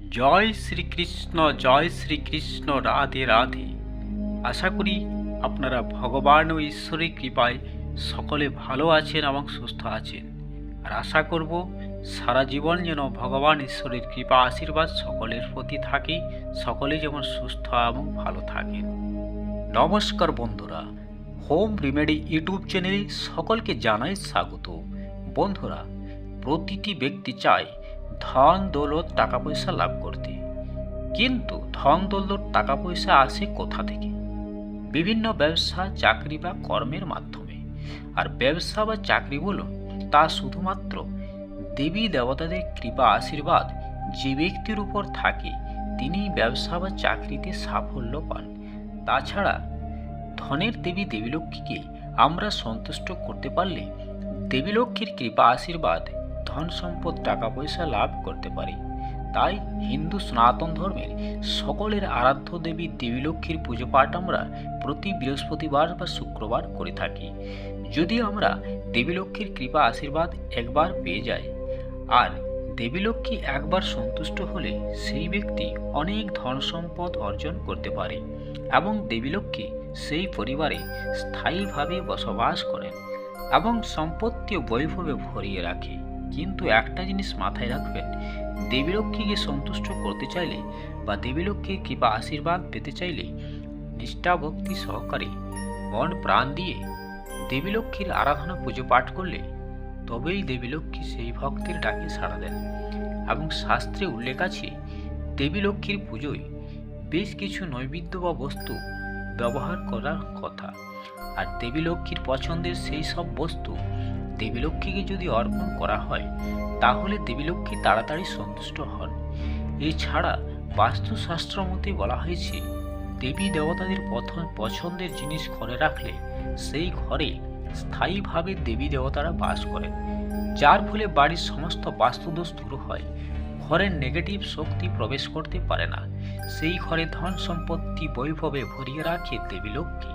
জয় শ্রীকৃষ্ণ জয় শ্রীকৃষ্ণ, রাধে রাধে। আশা করি আপনারা ভগবান ও ঈশ্বরের কৃপায় সকলে ভালো আছেন এবং সুস্থ আছেন। আর আশা করব সারা জীবন যেন ভগবান ঈশ্বরের কৃপা আশীর্বাদ সকলের প্রতি থাকে, সকলে যেমন সুস্থ এবং ভালো থাকেন। নমস্কার বন্ধুরা, হোম রিমেডি ইউটিউব চ্যানেলে সকলকে জানাই স্বাগত। বন্ধুরা, প্রতিটি ব্যক্তি চায় ধন, দৌলত টাকা পয়সা লাভ করতে। কিন্তু ধন, দৌলত টাকা পয়সা আসে কোথা থেকে? বিভিন্ন ব্যবসা, চাকরি বা কর্মের মাধ্যমে। আর ব্যবসা বা চাকরি বলুন, তা শুধুমাত্র দেবী দেবতাদের কৃপা, আশীর্বাদ যে ব্যক্তির উপর থাকে, তিনি ব্যবসা বা চাকরিতে সাফল্য পান। তাছাড়া ধনের দেবী দেবীলক্ষ্মীকে আমরা সন্তুষ্ট করতে পারলে দেবীলক্ষ্মীর কৃপা, আশীর্বাদ ধন সম্পদ, টাকা পয়সা লাভ করতে পারি। তাই হিন্দু সনাতন ধর্মের সকলের আরাধ্য দেবী দেবীলক্ষ্মীর পুজো পাঠ আমরা প্রতি বৃহস্পতিবার বা শুক্রবার করে থাকি। যদি আমরা দেবীলক্ষ্মীর কৃপা আশীর্বাদ একবার পেয়ে যাই আর দেবীলক্ষ্মী একবার সন্তুষ্ট হলে সেই ব্যক্তি অনেক ধন সম্পদ অর্জন করতে পারে এবং দেবীলক্ষ্মী সেই পরিবারে স্থায়ীভাবে বসবাস করেন এবং সম্পত্তি বৈভবে ভরিয়ে রাখে। কিন্তু একটা জিনিস মাথায় রাখবেন দেবীলক্ষ্মীকে সন্তুষ্ট করতে চাইলে বা দেবীলক্ষ্মীর কৃপা আশীর্বাদ পেতে চাইলে নিষ্ঠা ভক্তি সহকারে মন প্রাণ দিয়ে দেবীলক্ষ্মীর আরাধনা পুজো পাঠ করলে তবেই দেবীলক্ষ্মী সেই ভক্তের ডাকে সাড়া দেন। এবং শাস্ত্রে উল্লেখ আছে, দেবীলক্ষ্মীর পুজোয় বেশ কিছু নৈবেদ্য বা বস্তু ব্যবহার করার কথা। আর দেবীলক্ষ্মীর পছন্দের সেই সব বস্তু দেবীলক্ষ্মীকে যদি অর্পণ করা হয়, তাহলে দেবীলক্ষ্মী তাড়াতাড়ি সন্তুষ্ট হন। এছাড়া বাস্তুশাস্ত্র মতে বলা হয়েছে, দেবী দেবতাদের পছন্দের জিনিস ঘরে রাখলে সেই ঘরে স্থায়ীভাবে দেবী দেবতারা বাস করেন। যার ফলে বাড়ির সমস্ত বাস্তুদোষ দূর হয়। ঘরের নেগেটিভ শক্তি প্রবেশ করতে পারে না। সেই ঘরে ধন সম্পত্তি বৈভবে ভরিয়ে রাখে দেবী লক্ষ্মী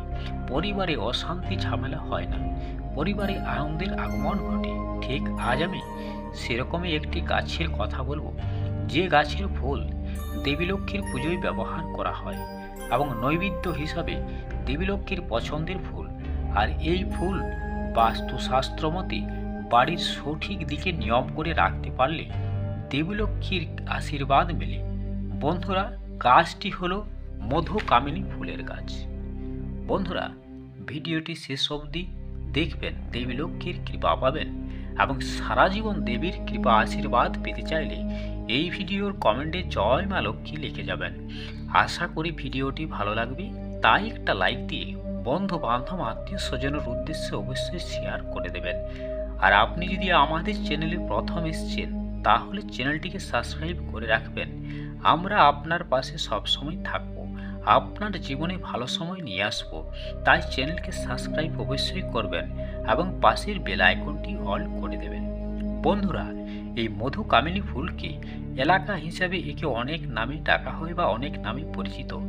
পরিবারে অশান্তি ঝামেলা হয় না। পরিবারে আনন্দের আগমন ঘটে। ঠিক আজ আমি সেরকমই একটি গাছের কথা বলব। যে গাছের ফুল দেবীলক্ষ্মীর পুজোয় ব্যবহার করা হয় এবং নৈবেদ্য হিসাবে দেবীলক্ষ্মীর পছন্দের ফুল। আর এই ফুল বাস্তুশাস্ত্র মতে বাড়ির সঠিক দিকে নিয়ম করে রাখতে পারলে দেবীলক্ষ্মীর আশীর্বাদ মেলে। বন্ধুরা, গাছটি হলো মধু কামিনী ফুলের গাছ। বন্ধুরা, ভিডিওটি শেষ অবধি দেখবেন, দেবী লক্ষ্মীর কৃপা পাবেন এবং সারা জীবন দেবীর কৃপা আশীর্বাদ পেতে চাইলে এই ভিডিওর কমেন্টে জয় মা লক্ষ্মী লিখে যাবেন। আশা করি ভিডিওটি ভালো লাগবে। তাই একটা লাইক দিয়ে বন্ধু বান্ধব আত্মীয় স্বজনের উদ্দেশ্যে অবশ্যই শেয়ার করে দেবেন। আর আপনি যদি আমাদের চ্যানেলে প্রথম এসছেন, তাহলে চ্যানেলটিকে সাবস্ক্রাইব করে রাখবেন। আমরা আপনার পাশে সবসময় থাকব। আপনার জীবনে ভালো সময় নিয়ে আসব। তাই চ্যানেলকে সাবস্ক্রাইব অবশ্যই করবেন এবং পাশের বেল আইকনটি অল করে দেবেন। বন্ধুরা, এই মধু কামিনী ফুলকে এলাকা হিসাবে একে অনেক নামে ডাকা হয় বা অনেক নামে পরিচিত।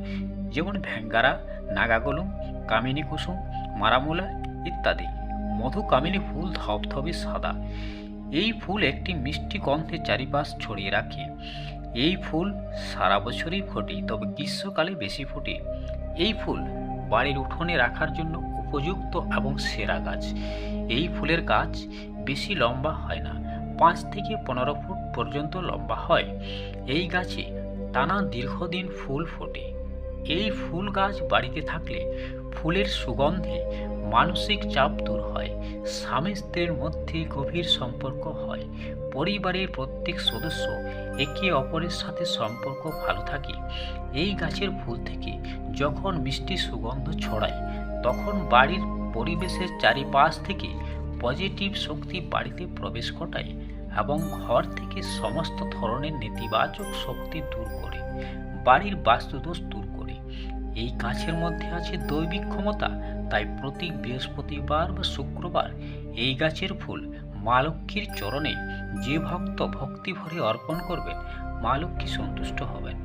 যেমন ভ্যাঙ্গারা, নাগাগলুম, কামিনী কুসুম, মারামুলা ইত্যাদি। মধু কামিনী ফুল ধবধবে সাদা। এই ফুল একটি মিষ্টি গন্ধের চারিপাশ ছড়িয়ে রাখে। এই ফুল সারা বছরই ফোটে, তবে গ্রীষ্মকালে বেশি ফোটে। এই ফুল বাড়ির উঠোনে রাখার জন্য উপযুক্ত এবং সেরা গাছ। এই ফুলের গাছ বেশি লম্বা হয় না, পাঁচ থেকে পনেরো ফুট পর্যন্ত লম্বা হয়। এই গাছে টানা দীর্ঘদিন ফুল ফোটে। এই ফুল গাছ বাড়িতে থাকলে ফুলের সুগন্ধে মানসিক চাপ দূর হয়, স্বামী স্ত্রীর মধ্যে গভীর সম্পর্ক হয়, পরিবারের প্রত্যেক সদস্য একে অপরের সাথে সম্পর্ক ভালো থাকে। এই গাছের ফুল থেকে যখন মিষ্টি সুগন্ধ ছড়ায়, তখন বাড়ির পরিবেশের চারিপাশ থেকে পজিটিভ শক্তি বাড়িতে প্রবেশ ঘটায় এবং ঘর থেকে সমস্ত ধরনের নেতিবাচক শক্তি দূর করে, বাড়ির বাস্তুদোষ দূর করে। এই গাছের মধ্যে আছে দৈবিক ক্ষমতা তাই প্রতি বৃহস্পতিবার বা শুক্রবার এই গাছের ফুল মা লক্ষ্মীর চরণে যে ভক্ত ভক্তি ভরে অর্পণ করবেন, মা লক্ষ্মী সন্তুষ্ট হবেন।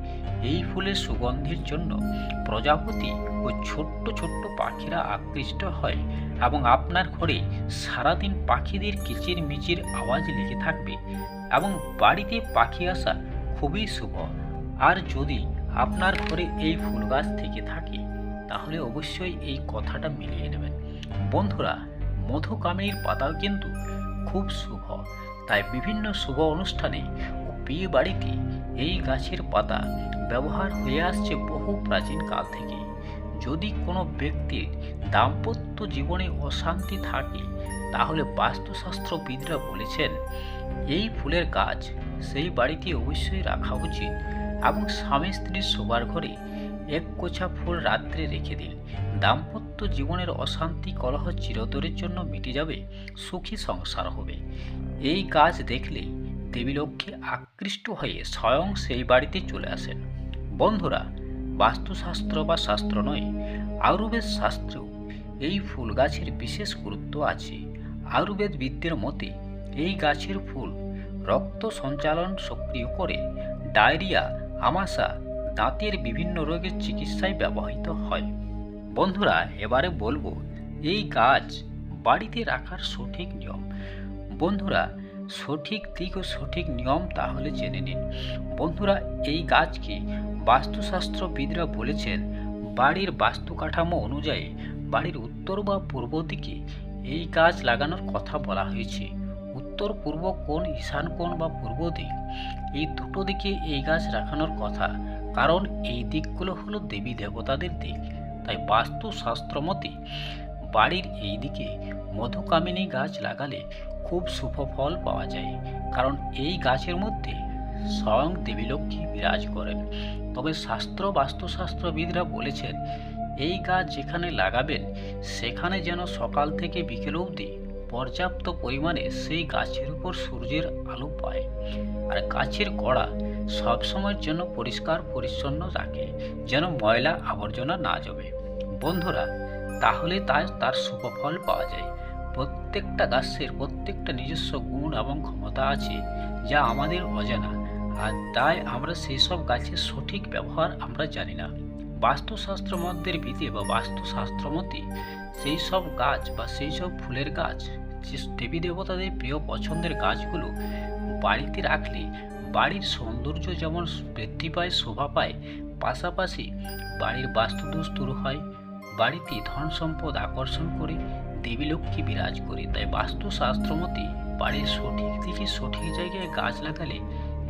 এই ফুলের সুগন্ধের জন্য প্রজাপতি ও ছোট্ট ছোট্ট পাখিরা আকৃষ্ট হয় এবং আপনার ঘরে সারাদিন পাখিদের কিচির মিচির আওয়াজ লেগে থাকবে এবং বাড়িতে পাখি আসা খুবই শুভ। আর যদি আপনার ঘরে এই ফুল গাছ থেকে থাকে তাহলে অবশ্যই এই কথাটা মিলিয়ে নেবেন। বন্ধুরা, মধুকামিনীর পাতাও কিন্তু খুব শুভ। তাই বিভিন্ন শুভ অনুষ্ঠানে ও বিয়ে বাড়িতে এই গাছের পাতা ব্যবহার হয়ে আসছে বহু প্রাচীন কাল থেকে। যদি কোনো ব্যক্তির দাম্পত্য জীবনে অশান্তি থাকে, তাহলে বাস্তুশাস্ত্রবিদরা বলেছেন, এই ফুলের গাছ সেই বাড়িতে অবশ্যই রাখা উচিত এবং স্বামী স্ত্রীর শোবার ঘরে এক কোছা ফুল রাত্রে রেখে দিন দাম্পত্য জীবনের অশান্তি কলহ চিরতরের জন্য মিটে যাবে, সুখী সংসার হবে। এই কাজ দেখলে দেবীলক্ষ্মী আকৃষ্ট হয়ে স্বয়ং সেই বাড়িতে চলে আসেন। বন্ধুরা, বাস্তুশাস্ত্র বা শাস্ত্র নয়, আয়ুর্বেদ শাস্ত্রেও এই ফুল গাছের বিশেষ গুরুত্ব আছে। আয়ুর্বেদ বিদ্যের মতে, এই গাছের ফুল রক্ত সঞ্চালন সক্রিয় করে ডায়রিয়া, আমাশা দাঁতের বিভিন্ন রোগের চিকিৎসায় ব্যবহৃত হয়। বন্ধুরা, এবারে বলব, এই গাছ বাড়িতে রাখার সঠিক নিয়ম। বন্ধুরা, সঠিক দিক ও সঠিক নিয়ম তাহলে জেনে নিন। বন্ধুরা, এই গাছকে বাস্তুশাস্ত্রবিদরা বলেছেন, বাড়ির বাস্তু কাঠামো অনুযায়ী বাড়ির উত্তর বা পূর্ব দিকে এই গাছ লাগানোর কথা বলা হয়েছে। উত্তর, পূর্ব কোণ, ঈশান কোণ বা পূর্ব দিক, এই দুটো দিকে এই গাছ রাখানোর কথা কারণ এই দিকগুলো হলো দেবী দেবতাদের দিক। তাই বাস্তুশাস্ত্র মতে বাড়ির এই দিকে মধুকামিনী গাছ লাগালে খুব শুভ ফল পাওয়া যায়। কারণ এই গাছের মধ্যে স্বয়ং দেবী লক্ষ্মী বিরাজ করেন। তবে শাস্ত্র বাস্তুশাস্ত্রবিদরা বলেছেন, এই গাছ যেখানে লাগাবেন, সেখানে যেন সকাল থেকে বিকেল অবধি পর্যাপ্ত পরিমাণে সেই গাছের উপর সূর্যের আলো পায়। আর গাছের গোড়া সবসময়ের জন্য পরিষ্কার, পরিচ্ছন্ন রাখে, যেন ময়লা আবর্জনা না জমে। বন্ধুরা, তাহলে তার তার শুভ ফল পাওয়া যায়। প্রত্যেকটা গাছের প্রত্যেকটা নিজস্ব গুণ এবং ক্ষমতা আছে, যা আমাদের অজানা। আর তাই আমরা সেই সব গাছের সঠিক ব্যবহার আমরা জানি না। বাস্তুশাস্ত্র মধ্যের বিধি বা বাস্তুশাস্ত্র মতে সেই সব গাছ বা সেই সব ফুলের গাছ, যে দেবী দেবতাদের প্রিয় পছন্দের গাছগুলো বাড়িতে রাখলে বাড়ির সৌন্দর্য যেমন বৃদ্ধি পায়, শোভা পায়, পাশাপাশি বাড়ির বাস্তুদোষ হয়। বাড়িতে ধন সম্পদ আকর্ষণ করে দেবী লক্ষ্মী বিরাজ করে। তাই বাস্তুশাস্ত্র মতে বাড়ির সঠিক দিকে সঠিক জায়গায় গাছ লাগালে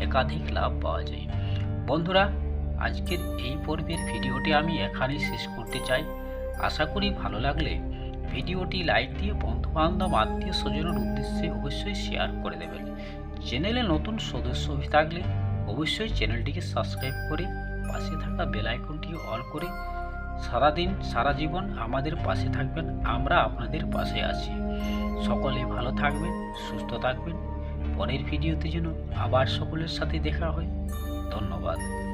একাধিক লাভ পাওয়া যায়। বন্ধুরা, আজকের এই পর্বের ভিডিওটি আমি এখানেই শেষ করতে চাই। আশা করি ভালো লাগলে ভিডিওটি লাইক দিয়ে বন্ধু বান্ধব আত্মীয় স্বজনের উদ্দেশ্যে অবশ্যই শেয়ার করে দেবেন। চ্যানেলে নতুন সদস্য হয়ে থাকলে অবশ্যই চ্যানেলটিকে সাবস্ক্রাইব করে পাশে থাকা বেল আইকনটি অল করে সারাদিন, সারা জীবন আমাদের পাশে থাকবেন। আমরা আপনাদের পাশে আছি। সকলে ভালো থাকবেন, সুস্থ থাকবেন। পরের ভিডিওতে যেন আবার সকলের সাথে দেখা হয়। ধন্যবাদ।